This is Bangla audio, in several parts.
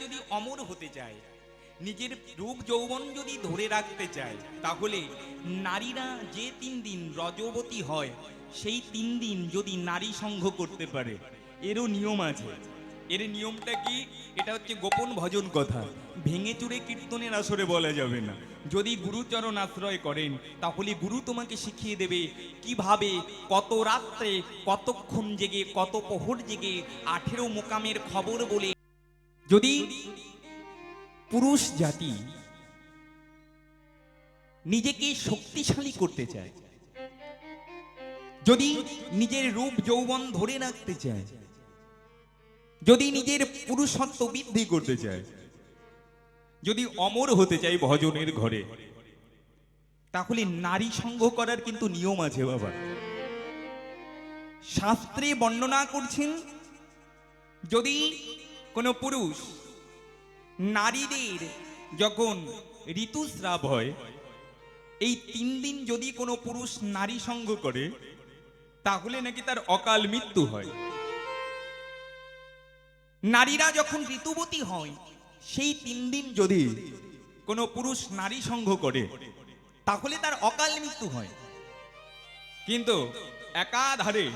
যদি অমর হতে চায়, নিজের রূপ যৌবন যদি ধরে রাখতে চায়, তাহলে নারীরা যে তিন দিন রজবতী হয়, সেই তিন দিন যদি নারী সঙ্গ করতে পারে, এরও নিয়ম আছে। এর নিয়মটা কি? এটা হচ্ছে গোপন ভজন কথা। ভেঙে চুরে কীর্তনের আসরে বলা যাবে না। যদি গুরুচরণ আশ্রয় করেন, তাহলে গুরু তোমাকে শিখিয়ে দেবে কীভাবে, কত রাত্রে, কতক্ষণ জেগে, কত প্রহর জেগে আঠেরো মোকামের খবর বলে যদি পুরুষ জাতি নিজেকে শক্তিশালী করতে চায়, যদি নিজের রূপ যৌবন ধরে রাখতে চায়, যদি নিজের পুরুষত্ব বৃদ্ধি করতে চায়, যদি অমর হতে চাই ভজনের ঘরে, তাহলে নারী সঙ্গ করার কিন্তু নিয়ম আছে বাবা। শাস্ত্রে বর্ণনা করছেন, যদি কোনো পুরুষ নারীদের যখন ঋতুস্রাব হয়, এই তিন দিন যদি কোনো পুরুষ নারী সঙ্গ করে, তাহলে নাকি তার অকাল মৃত্যু হয়। নারীরা যখন ঋতুবতী হয়, সেই তিন দিন যদি কোনো পুরুষ নারী সঙ্গ করে, তাহলে তার অকাল মৃত্যু হয়। কিন্তু একাধারে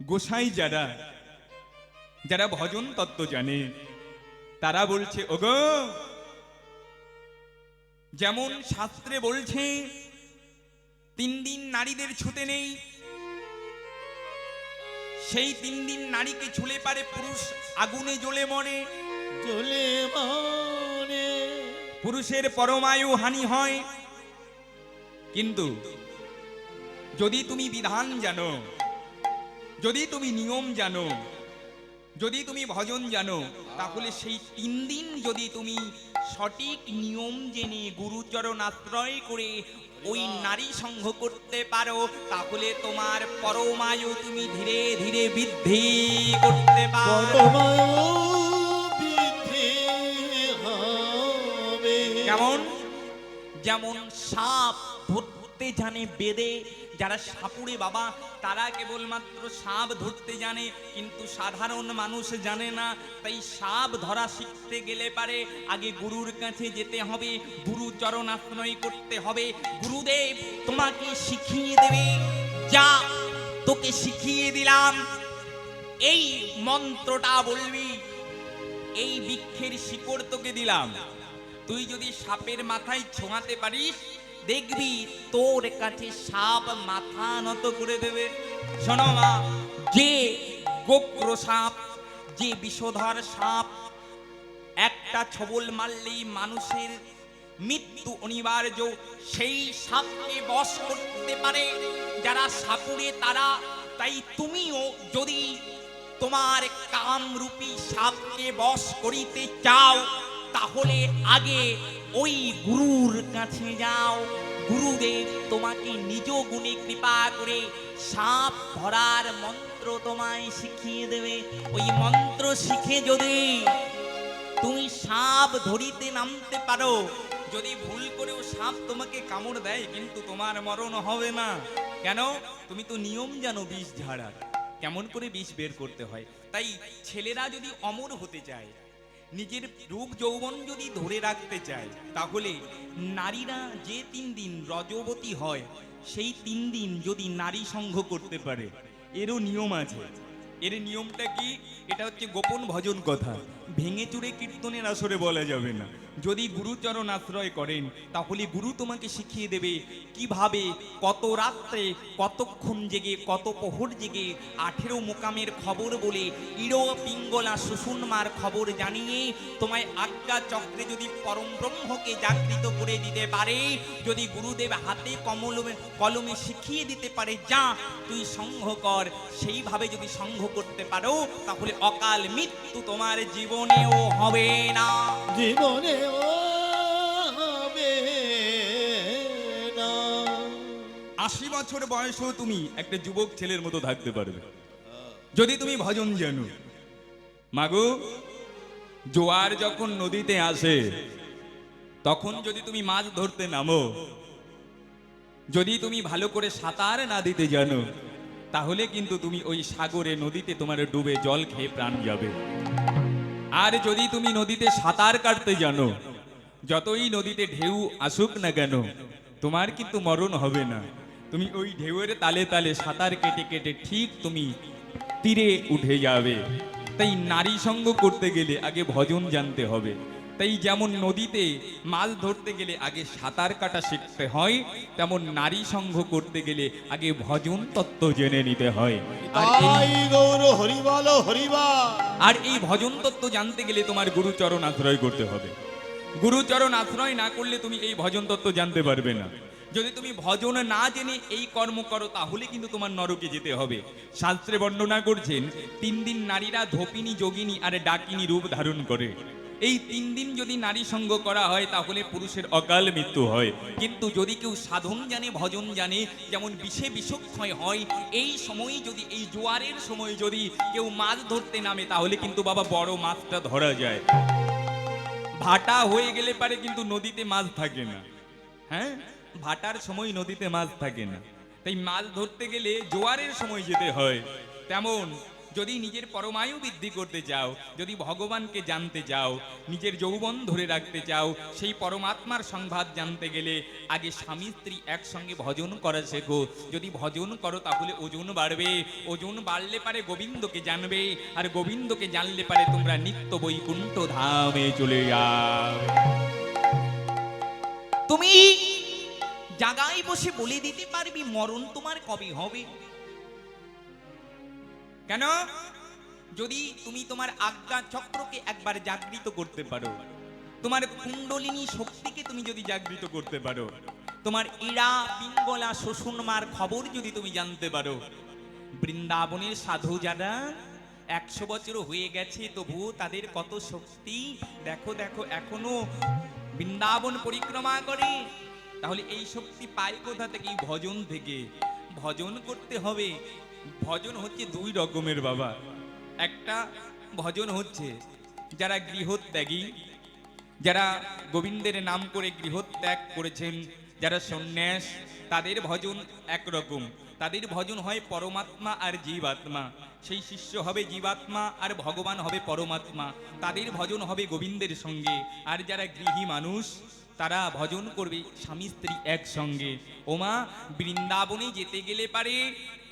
গোসাই যারা যারা ভজন তত্ত্ব জানে তারা বলছে ওগো যেমন শাস্ত্রে বলছে তিন দিন নারীদের ছুতে নেই সেই তিন দিন নারীকে ছুলে পারে পুরুষ আগুনে জ্বলে মরে। চলে মনে পুরুষের পরমায়ু হানি হয়। কিন্তু যদি তুমি বিধান জানো যদি তুমি নিয়ম জানো যদি তুমি ভজন জানো তাহলে সেই তিন দিন যদি তুমি সঠিক নিয়ম জেনে গুরুচরণ আশ্রয় করে ওই নারী সংঘ করতে পারো তাহলে তোমার পরমায়ু তুমি ধীরে ধীরে বৃদ্ধি করতে পারো। কেমন? যেমন সাপ ধরতে জানে, বেদে যারা সাপুড়ে বাবা, তারা কেবলমাত্র সাপ ধরতে জানে, কিন্তু সাধারণ মানুষ জানে না। তাই সাপ ধরা শিখতে গেলে পারে, আগে গুরুর কাছে যেতে হবে, গুরু চরণ আশ্রয় করতে হবে। গুরুদেব তোমাকে শিখিয়ে দেবে, যা তোকে শিখিয়ে দিলাম। এই মন্ত্রটা বলবি, এই বৃক্ষের শিকড় তোকে দিলাম। তুই যদি সাপের মাথায় ছোঁয়াতে পারিস দেখবি তোর কাছে সাপ মাথা নত করে দেবে। শোনো মা, যে গোক্র সাপ, যে বিষধর সাপ, একটা ছবল মারলেই মানুষের মৃত্যু অনিবার্য। সেই সাপকে বশ করতে পারে যারা সাপুরে তারা। তাই তুমিও যদি তোমার কামরূপী সাপকে বশ করিতে চাও, তাহলে আগে ওই গুরুর কাছে যাও। গুরুদেব তোমাকে নিজ গুণে কৃপা করে সাপ ধরার মন্ত্র তোমায় শিখিয়ে দেবে। ওই মন্ত্র শিখে যদি তুমি সাপ ধরিতে নামতে পারো, যদি ভুল করেও সাপ তোমাকে কামড় দেয়, কিন্তু তোমার মরণ হবে না। কেন? তুমি তো নিয়ম জানো বিষ ঝাড়ার। কেমন করে বিষ বের করতে হয়। তাই ছেলেরা যদি অমর হতে চায় নিজের রূপ যৌবন যদি ধরে রাখতে চায়, তাহলে নারীরা যে তিন দিন রজবতী হয়, সেই তিন দিন যদি নারী সংঘ করতে পারে, এরও নিয়ম আছে। এর নিয়মটা কি? এটা হচ্ছে গোপন ভজন কথা। ভেঙে চুরে কীর্তনের আসরে বলা যাবে না। যদি গুরুচরণ আশ্রয় করেন, তাহলে গুরু তোমাকে শিখিয়ে দেবে কীভাবে কত রাত্রে, কতক্ষণ জেগে, কত প্রহর জেগে আঠেরো মোকামের খবর বলে ইড়ো পিঙ্গলা সুষুন্মার খবর জানিয়ে তোমায় আজ্ঞা চক্রে যদি পরম ব্রহ্মকে জাগৃত করে দিতে পারে, যদি গুরুদেব হাতে কমলমে, কলমে শিখিয়ে দিতে পারে, যা, তুই সংঘ কর সেইভাবে যদি সংঘ করতে পারো, তাহলে অকাল মৃত্যু তোমার জীবনেও হবে না। জীবনে আশি বছর বয়সেও তুমি একটা যুবক ছেলের মতো থাকতে পারবে। যদি তুমি ভজন জানো। মাগো, জোয়ার যখন নদীতে আসে, তখন যদি তুমি মাছ ধরতে নামো, যদি তুমি ভালো করে সাঁতার না দিতে জানো, তাহলে কিন্তু তুমি ওই সাগরে নদীতে তোমার ডুবে জল খেয়ে প্রাণ যাবে। আর যদি তুমি নদীতে সাঁতার কাটতে জানো, যতই নদীতে ঢেউ আসুক না কেন, তোমার কিন্তু মরণ হবে না। তুমি ওই ঢেউয়ের তালে তালে সাঁতার কেটে কেটে ঠিক তুমি তীরে উঠে যাবে। তাই নারী সঙ্গ করতে গেলে আগে ভজন জানতে হবে। তাই যেমন নদীতে মাছ ধরতে গেলে আগে সাঁতার কাটা শিখতে হয় তেমন নারী সঙ্গ করতে গেলে আগে ভজন তত্ত্ব জেনে নিতে হয়। আর এই ভজন তত্ত্ব জানতে গেলে তোমার গুরুচরণ আশ্রয় করতে হবে। গুরুচরণ আশ্রয় না করলে তুমি এই ভজন তত্ত্ব জানতে পারবে না। যদি তুমি ভজন না জেনে এই কর্ম করো, তাহলে কিন্তু তোমার নরকে যেতে হবে। শাস্ত্রে বর্ণনা করছেন, তিন দিন নারীরা ধোপিনী, যোগিনী আর ডাকিনী রূপ ধারণ করে। এই তিন দিন যদি নারী সঙ্গ করা হয়, তাহলে পুরুষের অকাল মৃত্যু হয়। কিন্তু যদি কেউ সাধন জানে, ভজন জানে, যেমন বিষে বিষক্ষয় হয়, এই সময় যদি, এই জোয়ারের সময় যদি কেউ মাছ ধরতে নামে, তাহলে কিন্তু বাবা বড় মাছটা ধরা যায়। ভাটা হয়ে গেলে পারে কিন্তু নদীতে মাছ থাকে না। হ্যাঁ? ভাটার সময় নদীতে মাছ থাকে না। তাই মাছ ধরতে গেলে জোয়ারের সময় যেতে হয়। তেমন যদি নিজের পরমায়ু বৃদ্ধি করতে চাও, যদি ভগবানকে জানতে চাও, নিজের যৌবন ধরে রাখতে চাও, সেই পরমাত্মার সংবাদ জানতে গেলে আগে স্বামী স্ত্রী একসঙ্গে ভজন করা শেখো। যদি ভজন করো তাহলে ওজন বাড়বে। ওজন বাড়লে পারে গোবিন্দকে জানবে। আর গোবিন্দকে জানলে পারে তোমরা নিত্য বৈকুণ্ঠ ধামে চলে যাও। তুমি জাগায় বসে বলে দিতে পারবি, মরণ তোমার কবে হবে? কেন? যদি তুমি তোমার আজ্ঞা চক্রকে একবার জাগৃত করতে পারো, তোমার কুণ্ডলিনী শক্তিকে তুমি যদি জাগৃত করতে পারো, তোমার ইড়া, পিঙ্গলা শোষণ মার খবর যদি তুমি জানতে পারো, বৃন্দাবনের সাধু যারা একশো বছর হয়ে গেছে, তবু তাদের কত শক্তি? দেখো দেখো, এখনও বৃন্দাবন পরিক্রমা করে। তাহলে এই শক্তি পায় কোথা থেকে ভজন থেকে। ভজন করতে হবে। ভজন হচ্ছে দুই রকমের বাবা। একটা ভজন হচ্ছে যারা গৃহত্যাগী, যারা গোবিন্দের নাম করে গৃহত্যাগ করেছেন, যারা সন্ন্যাস, তাদের ভজন একরকম। তাদের ভজন হয় পরমাত্মা আর জীবাত্মা। সেই শিষ্য হবে জীবাত্মা আর ভগবান হবে পরমাত্মা। তাদের ভজন হবে গোবিন্দের সঙ্গে। আর যারা গৃহী মানুষ তারা ভজন করবে স্বামী স্ত্রী একসঙ্গে। ওমা, বৃন্দাবনে যেতে গেলে পারে,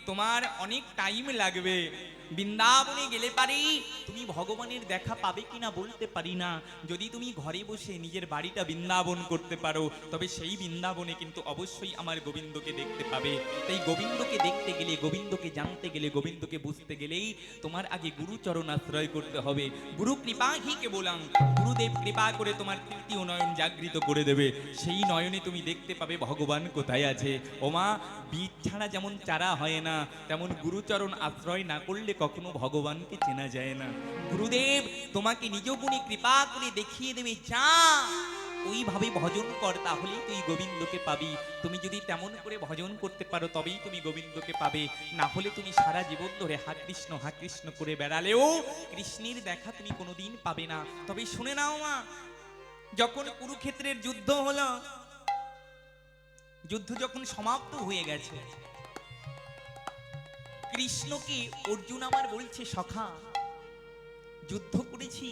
তোমার অনেক টাইম লাগবে। বৃন্দাবনে গেলে পারে। তুমি ভগবানের দেখা পাবে কিনা বলতে পারি না। যদি তুমি ঘরে বসে নিজের বাড়িটা বৃন্দাবন করতে পারো, তবে সেই বৃন্দাবনে কিন্তু অবশ্যই আমার গোবিন্দকে দেখতে পাবে। তাই গোবিন্দকে দেখতে গেলে, গোবিন্দকে জানতে গেলে, গোবিন্দকে বুঝতে গেলেই তোমার আগে গুরুচরণ আশ্রয় করতে হবে। গুরু কৃপা হি কে গুরুদেব কৃপা করে তোমার তৃতীয় নয়ন জাগৃত করে দেবে। সেই নয়নে তুমি দেখতে পাবে ভগবান কোথায় আছে। ওমা, বীজ ছাড়া যেমন চারা হয় না, তেমন গুরুচরণ আশ্রয় না করলে কখনো ভগবানকে চেনা যায় না। গুরুদেব, তোমাকে নিজ গুণে কৃপা করে দেখিয়ে দেবে, যা। ওইভাবে ভজন কর, তাহলেই তুই গোবিন্দকে পাবি। তুমি যদি তেমন করে ভজন করতে পারো, তবেই তুমি গোবিন্দকে পাবে। না হলে তুমি সারা জীবন ধরে হা কৃষ্ণ হা কৃষ্ণ করে বেড়ালেও কৃষ্ণের দেখা তুমি কোনোদিন পাবে না। তবে শুনে নাও মা, যখন কুরুক্ষেত্রের যুদ্ধ হলো, যুদ্ধ যখন সমাপ্ত হয়ে গেছে কৃষ্ণকে অর্জুন আমার বলছে, সখা? যুদ্ধ করেছি,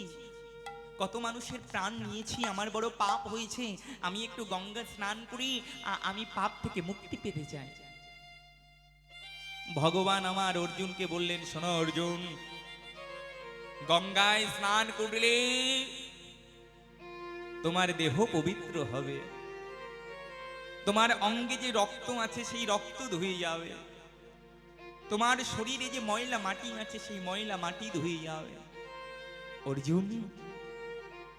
কত মানুষের প্রাণ নিয়েছি, আমার বড় পাপ হয়েছে, আমি একটু গঙ্গা স্নান করি আমি পাপ থেকে মুক্তি পেতে চাই। ভগবান আমার অর্জুনকে বললেন, শোনো অর্জুন, গঙ্গায় স্নান করলে তোমার দেহ পবিত্র হবে, তোমার অঙ্গে যে রক্ত আছে, সেই রক্ত ধুয়ে যাবে। তোমার শরীরে যে ময়লা মাটি আছে, সেই ময়লা মাটি ধুয়ে যাবে। অর্জুন,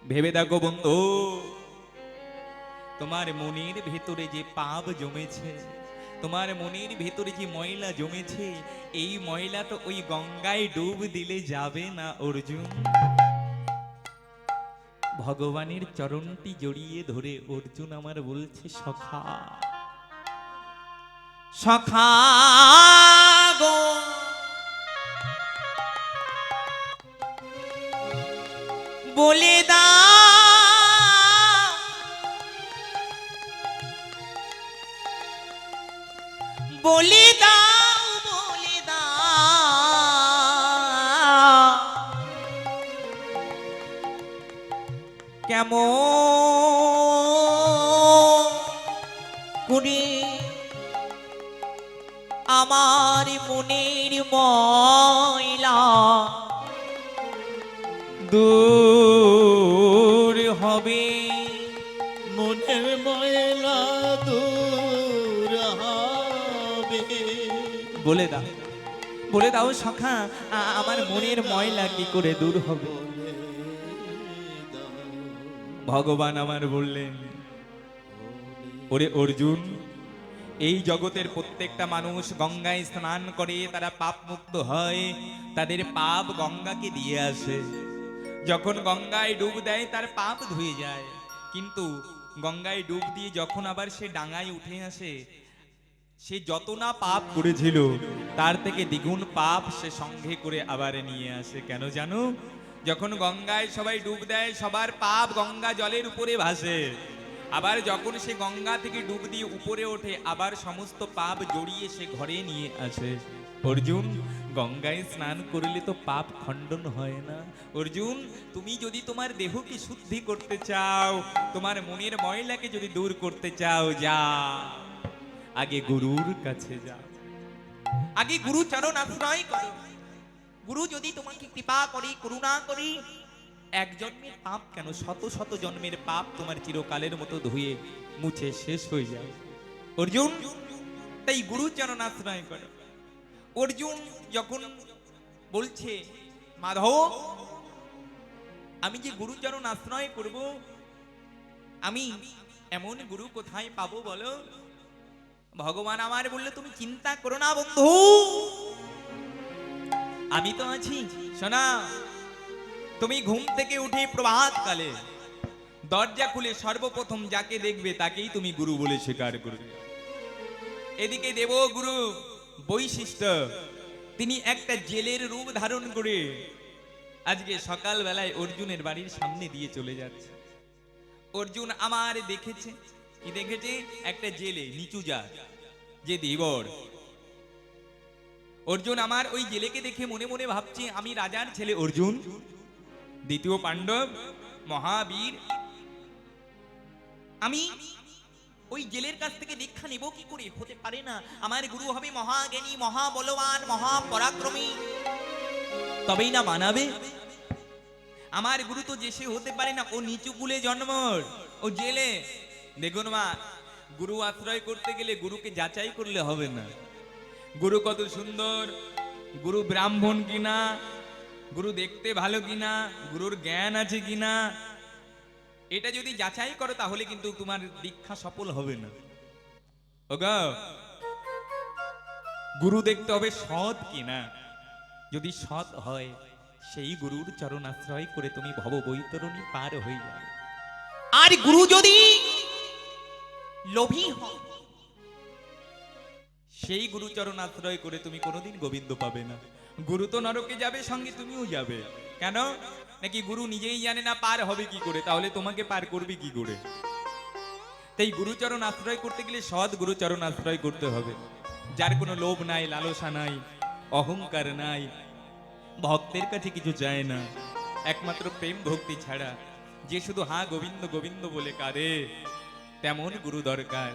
ভেবে দেখো বন্ধু, তোমার মনের ভেতরে যে পাপ জমেছে, তোমার মনের ভেতরে যে ময়লা জমেছে, এই ময়লা তো ওই গঙ্গায় ডুব দিলে যাবে না, অর্জুন। ভগবানের চরণটি জড়িয়ে ধরে অর্জুন আমার বলছে, সখা। সখা! বলে দাও বলে বলে কেমন আমার মনের ময়লা দূর বলে দাও। বলে দাও সখা আমার মনের ময়লা কি করে দূর হবে? ভগবান আমার বললেন, ওরে অর্জুন, এই জগতের প্রত্যেকটা মানুষ গঙ্গায় স্নান করে, তারা পাপ মুক্ত হয়, তাদের পাপ গঙ্গাকে দিয়ে আসে। যখন গঙ্গায় ডুব দেয়, তার পাপ ধুয়ে যায়। কিন্তু গঙ্গায় ডুব দিয়ে যখন আবার সে ডাঙায় উঠে আসে সে যত না পাপ করেছিল, তার থেকে দ্বিগুণ পাপ সে সঙ্গে করে আবার নিয়ে আসে। কেন জানো? যখন গঙ্গায় সবাই ডুব দেয়, সবার পাপ গঙ্গা জলের উপরে ভাসে। আবার যখন সে গঙ্গা থেকে ডুব দিয়ে উপরে ওঠে, আবার সমস্ত পাপ জড়িয়ে সে ঘরে নিয়ে আসে। অর্জুন, গঙ্গায় স্নান করলে তো পাপ খণ্ডন হয় না। অর্জুন, তুমি যদি তোমার দেহকে শুদ্ধি করতে চাও, তোমার মনের ময়লাকে যদি দূর করতে চাও, যা। আগে গুরুর কাছে যাও আগে গুরু চরণ আশ্রয় করো। গুরু যদি তোমাকে কৃপা করে, করুণা করে, এক জন্মের পাপ কেন? শত শত জন্মের পাপ তোমার চিরকালের মতো ধুয়ে মুছে শেষ হয়ে যায়। অর্জুন, তাই গুরু চরণ আশ্রয় করো। অর্জুন যখন বলছে, মাধব, আমি যে গুরুচরণ আশ্রয় করব, আমি এমন গুরু কোথায় পাবো বলো? ভগবান আমার বললে, তুমি চিন্তা করো না বন্ধু। আমি তো আছি শোনা তুমি ঘুম থেকে উঠে প্রভাত কালে দরজা খুলে সর্বপ্রথম যাকে দেখবে, তাকেই তুমি গুরু বলে স্বীকার করবে। এদিকে দেব গুরু বৈশিষ্ট্য, তিনি একটা জেলের রূপ ধারণ করে আজকে সকাল বেলায় অর্জুনের বাড়ির সামনে দিয়ে চলে যাচ্ছে। অর্জুন আমার দেখেছে কি দেখেছে? একটা জেলে, নিচু জাত, যে দেবর। অর্জুন আমার ওই জেলেকে দেখে মনে মনে ভাবছে, আমি রাজার ছেলে অর্জুন, দ্বিতীয় পাণ্ডব, মহাবীর। আমি ওই জেলের কাছ থেকে দীক্ষা নেব কি করে? হতে পারে না। আমার গুরু হবে মহাজ্ঞানী, মহাবলবান, মহাপরাক্রমী। তবেই না মানাবে? আমার গুরু তো যে সে হতে পারে না, ও নিচু কুলে জন্ম ও জেলে। দেখুন মা, গুরু আশ্রয় করতে গেলে গুরুকে যাচাই করলে হবে না। গুরু কত সুন্দর, গুরু ব্রাহ্মণ কিনা, গুরু দেখতে ভালো কিনা, গুরুর জ্ঞান আছে কিনা। এটা যদি যাচাই করো তাহলে কিন্তু তোমার দীক্ষা সফল হবে না। গুরু দেখতে হবে সৎ কিনা। যদি সৎ হয়, সেই গুরুর চরণ আশ্রয় করে তুমি ভব বৈতরণী পার হয়ে যাবে আর গুরু যদি লোভী হয় সেই গুরুচরণ আশ্রয় করে তুমি কোনোদিন গোবিন্দ পাবে না। গুরু তো নরকে যাবে, সঙ্গে তুমিও যাবে। কেন? নাকি গুরু নিজেই জানে না পার হবে কি করে? তাহলে তোমাকে পার করবে কি করে? তাই গুরুচরণ আশ্রয় করতে গেলে সৎ গুরুচরণ আশ্রয় করতে হবে। যার কোনো লোভ নাই, লালসা নাই, অহংকার নাই, ভক্তের কাছে কিছু চায় না। একমাত্র প্রেম ভক্তি ছাড়া যে শুধু হা গোবিন্দ গোবিন্দ বলে কাঁদে। তেমন গুরু দরকার।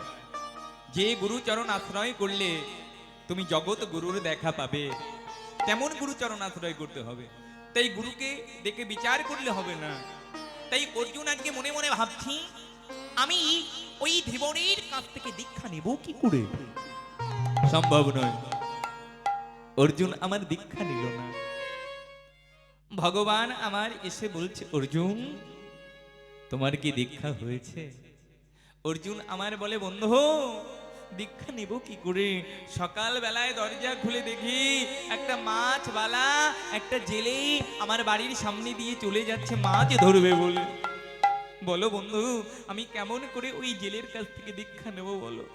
যে গুরুচরণ আশ্রয় করলে তুমি জগৎ গুরুর দেখা পাবে। তেমন গুরুচরণ আশ্রয় করতে হবে। তাই গুরুকে দেখে বিচার করলে হবে না। তাই অর্জুন আজকে মনে মনে ভাবছি, আমি ওই ধীবরের কাছ থেকে দীক্ষা নেব কি করে? সম্ভব নয়। অর্জুন আমার দীক্ষা নিল না। ভগবান আমার এসে বলছে, অর্জুন, তোমার কি দীক্ষা হয়েছে? অর্জুন আমার বলে, বন্ধু, দীক্ষা নেব কি করে? সকাল বেলায় দরজা খুলে দেখি একটা মাছ বালা একটা জেলে আমার বাড়ির সামনে দিয়ে চলে যাচ্ছে, মাছ ধরবে বলে। বলো বন্ধু, আমি কেমন করে ওই জেলের কাছ থেকে দীক্ষা নেব বলো?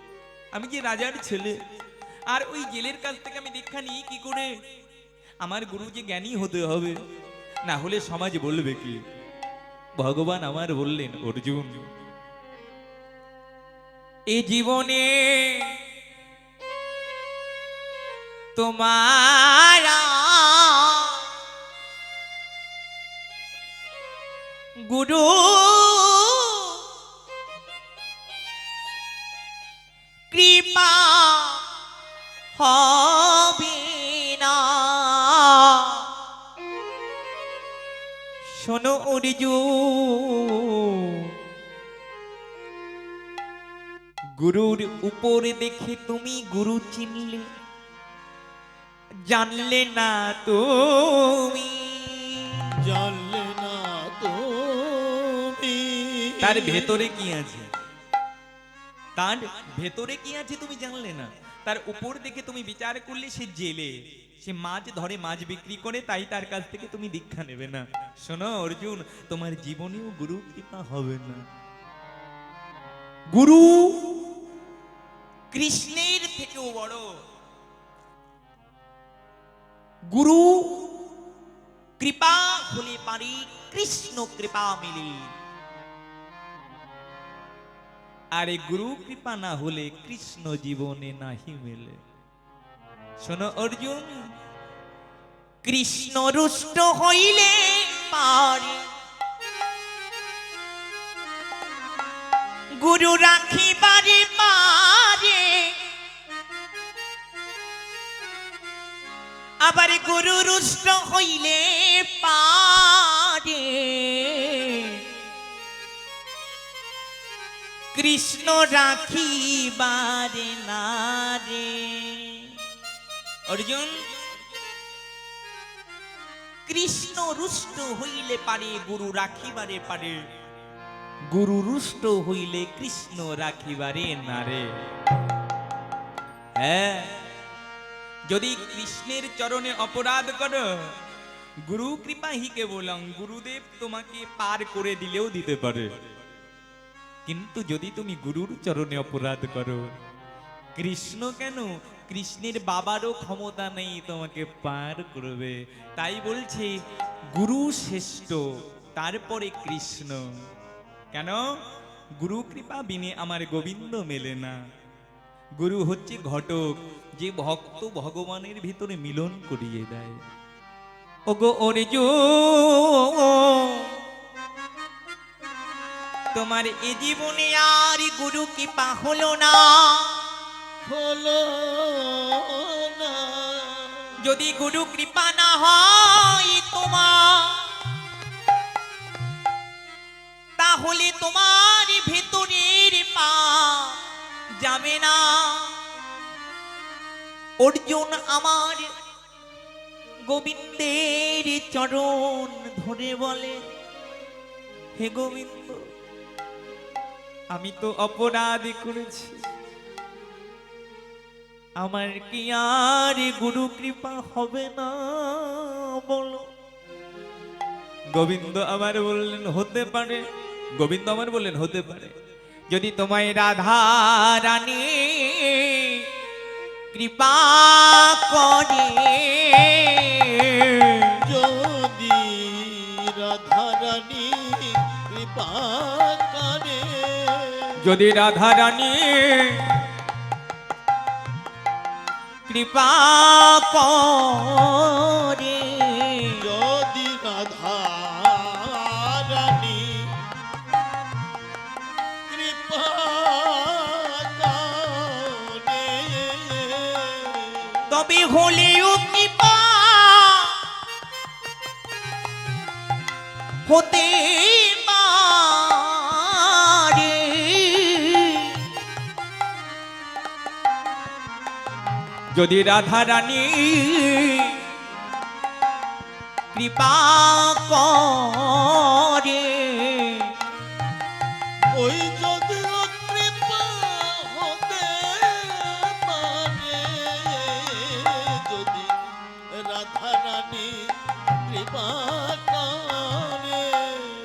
আমি যে রাজার ছেলে, আর ওই জেলের কাছ থেকে আমি দীক্ষা নিই কি করে? আমার গুরু যে জ্ঞানী হতে হবে, না হলে সমাজ বলবে কি? ভগবান আমার বললেন, অর্জুন এ জীবনে তোমার গুরু কৃপা হবে না। শোনো অর্জুন। গুরুর উপরে দেখে তুমি গুরু চিনলে জানলে না তুমি। জানলে না তুমি। তার ভেতরে কি আছে? তার ভেতরে কি আছে তুমি জানলে না? তার উপর দেখে তুমি বিচার করলে সে জেলে সে মাছ ধরে মাছ বিক্রি করে তাই তার কাছ থেকে তুমি দীক্ষা নেবে না। শোনো অর্জুন তোমার জীবনেও গুরু কৃপা হবে না। গুরু কৃষ্ণের থেকেও বড়। গুরু, কৃপা হলে পারি, কৃষ্ণ কৃপা মিলে। আরে গুরু, কৃপা না হলে কৃষ্ণ জীবনে নাহি মেলে। শোনো অর্জুন, কৃষ্ণ রুষ্ট হইলে পারে। গুরু রাখিবারে পারে আবার গুরু রুষ্ট হইলে পারে। কৃষ্ণ রাখিবারে না অর্জুন, কৃষ্ণ রুষ্ট হইলে পারে, গুরু রাখিবারে পারে। গুরু রুষ্ট হইলে কৃষ্ণ রাখিবারে না রে। হ্যাঁ। যদি কৃষ্ণের চরণে অপরাধ করো, গুরু কৃপা হি কেবলং, গুরুদেব তোমাকে পার করে দিলেও দিতে পারে। কিন্তু যদি তুমি গুরুর চরণে অপরাধ করো, কৃষ্ণ কেন? কৃষ্ণের বাবারও ক্ষমতা নেই তোমাকে পার করবে। তাই বলছে, গুরু শ্রেষ্ঠ, তারপরে কৃষ্ণ। কেন? গুরু কৃপা বিনে আমার গোবিন্দ মেলে না। গুরু হচ্ছে ঘটক যে ভক্ত ভগবানের ভিতরে মিলন করিয়ে দেয়। ওগো অর্জুন তোমার এ জীবনে আর গুরু কৃপা হলো না। হলো না। যদি গুরু কৃপা না হয় তোমার তাহলে তোমার ভেতরের পা যাবে না। অর্জুন আমার গোবিন্দের চরণ ধরে বলে, হে গোবিন্দ, আমি তো অপরাধ করেছি। আমার কি আর গুরু কৃপা হবে না, বলো? গোবিন্দ আমার বললেন, হতে পারে। গোবিন্দ আমার বললেন, হতে পারে। যদি তোমায় রাধা রানী কৃপা করে যদি রাধারানী কৃপা করে। যদি রাধা রানী কৃপা করে তবে হলেও কৃপা হতে যদি রাধা রানী কৃপা